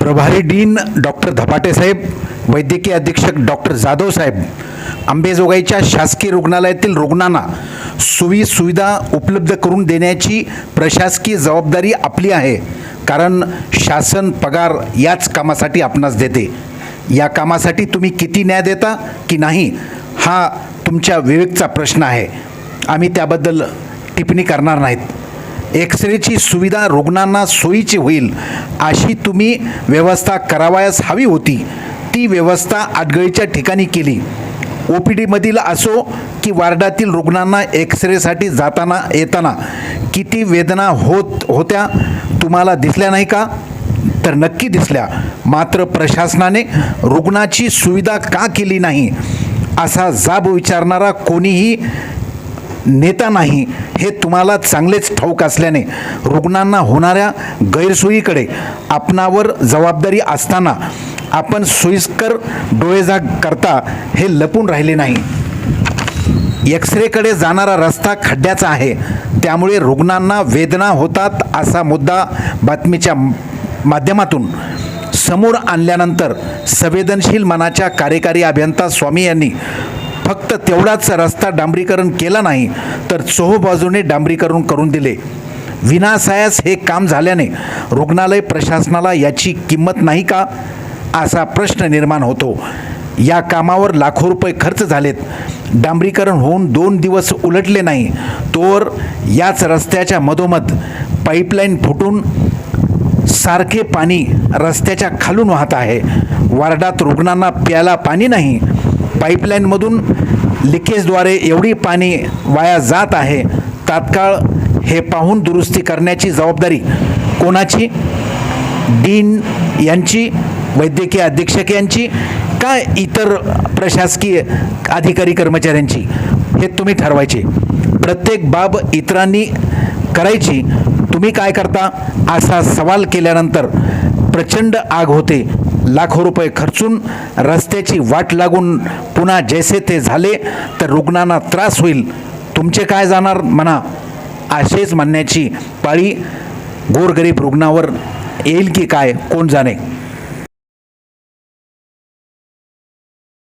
प्रभारी dean doctor धपाटे साहेब वैद्यकीय अधीक्षक डॉक्टर जाधव साहेब आंबेजोगाईच्या शासकीय रुग्णालयातील रुग्णांना सुवी सुविधा उपलब्ध करून देण्याची प्रशासकीय जबाबदारी आपली आहे. कारण शासन पगार याच कामासाठी आपणास देते. या कामासाठी तुम्ही किती न्याय देता की नाही हा तुमच्या विवेकचा प्रश्न आहे. आम्ही त्याबद्दल टिप्पणी करणार नाहीत. एक्सरेची सुविधा रुग्णांना सोयीची होईल अशी तुम्ही व्यवस्था करावयास हवी होती. ती व्यवस्था आडगळीच्या ठिकाणी केली. ओ पी डीमधील असो की वार्डातील रुग्णांना एक्सरेसाठी जाताना येताना किती वेदना होत होत्या तुम्हाला दिसल्या नाही का? तर नक्की दिसल्या. मात्र प्रशासनाने रुग्णाची सुविधा का केली नाही? असा जाब विचारणारा कोणीही नेता नाही हे तुम्हाला चांगलेच ठाऊक असल्याने रुग्णांना होणाऱ्या गैरसोयीकडे आपणावर जबाबदारी असताना आपण सोयीस्कर डोळेजाग करता हे लपून राहिले नाही. एक्सरेकडे जाणारा रस्ता खड्ड्याचा आहे त्यामुळे रुग्णांना वेदना होतात असा मुद्दा बातमीच्या माध्यमातून समोर आणल्यानंतर संवेदनशील मनाच्या कार्यकारी अभियंता स्वामी यांनी फक्त तेवढाच रस्ता डांबरीकरण केला नाही तर चोहोबाजूने डांबरीकरण करून दिले. विनासायास हे काम झाल्याने रुग्णालय प्रशासनाला याची किंमत नाही का? असा प्रश्न निर्माण होतो. या कामावर लाखो रुपये खर्च झालेत. डांबरीकरण होऊन दोन दिवस उलटले नाही तोवर याच रस्त्याच्या मधोमध पाईपलाईन फुटून सारखे पाणी रस्त्याच्या खालून वाहत आहे. वार्डात रुग्णांना प्यायला पाणी नाही पाईपलाईनमधून लिकेजद्वारे एवढी पाणी वाया जात आहे तात्काळ हे पाहून दुरुस्ती करण्याची जबाबदारी कोणाची? डीन यांची वैद्यकीय अधीक्षक यांची का इतर प्रशासकीय अधिकारी कर्मचाऱ्यांची? हे तुम्ही ठरवायचे. प्रत्येक बाब इतरांनी करायची. तुम्ही काय करता? असा सवाल केल्यानंतर प्रचंड आग होते. लाखो रुपये खर्चून रस्त्याची वाट लागून पुन्हा जैसे ते झाले तर रुग्णांना त्रास होईल. तुमचे काय जाणार म्हणा? असेच म्हणण्याची पाळी गोरगरीब रुग्णावर येईल की काय? कोण जाणे?